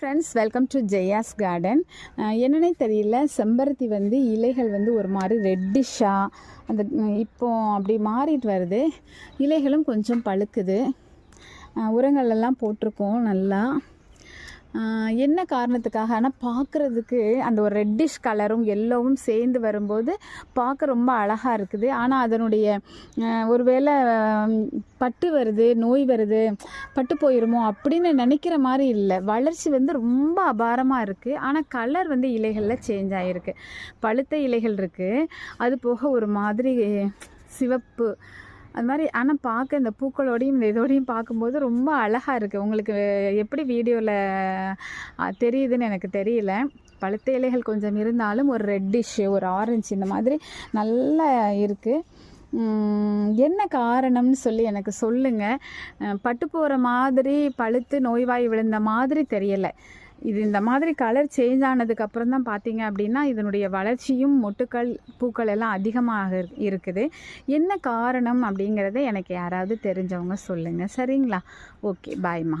Friends welcome to Jaya's garden என்னன்னே தெரியல. செம்பருத்தி வந்து இலைகள் வந்து ஒரு மாதிரி ரெட்டிஷாக அந்த இப்போ அப்படி மாறிட்டு வருது. இலைகளும் கொஞ்சம் பழுக்குது. உரங்கள் எல்லாம் போட்டிருக்கோம் நல்லா. என்ன காரணத்துக்காக? ஆனால் பார்க்குறதுக்கு அந்த ஒரு ரெட்டிஷ் கலரும் எல்லோவும் சேர்ந்து வரும்போது பார்க்க ரொம்ப அழகாக இருக்குது. ஆனால் அதனுடைய ஒருவேளை பட்டு வருது நோய் வருது பட்டு போயிருமோ அப்படின்னு நினைக்கிற மாதிரி இல்லை. வளர்ச்சி வந்து ரொம்ப அபாரமாக இருக்குது ஆனால் கலர் வந்து இலைகளில் சேஞ்ச் ஆகிருக்கு பழுத்த இலைகள் இருக்குது அது போக ஒரு மாதிரி சிவப்பு அது மாதிரி ஆனால் பார்க்க இந்த பூக்களோடையும் இந்த இதோடையும் பார்க்கும்போது ரொம்ப அழகாக இருக்குது உங்களுக்கு எப்படி வீடியோவில் தெரியுதுன்னு எனக்கு தெரியல. பழுத்த இலைகள் கொஞ்சம் இருந்தாலும் ஒரு ரெட்டிஷ்ஷு ஒரு ஆரஞ்சு இந்த மாதிரி நல்லா இருக்குது என்ன காரணம்னு சொல்லி எனக்கு சொல்லுங்கள் பட்டு போகிற மாதிரி பழுத்து நோய்வாய் விழுந்த மாதிரி தெரியலை. இது இந்த மாதிரி கலர் சேஞ்ச் ஆனதுக்கு அப்புறம் தான் பார்த்தீங்க அப்படின்னா இதனுடைய வளர்ச்சியும் மொட்டுக்கள் பூக்கள் எல்லாம் அதிகமாக இருக்குது. என்ன காரணம் அப்படிங்கிறத எனக்கு யாராவது தெரிஞ்சவங்க சொல்லுங்கள் சரிங்களா? ஓகே பாய்மா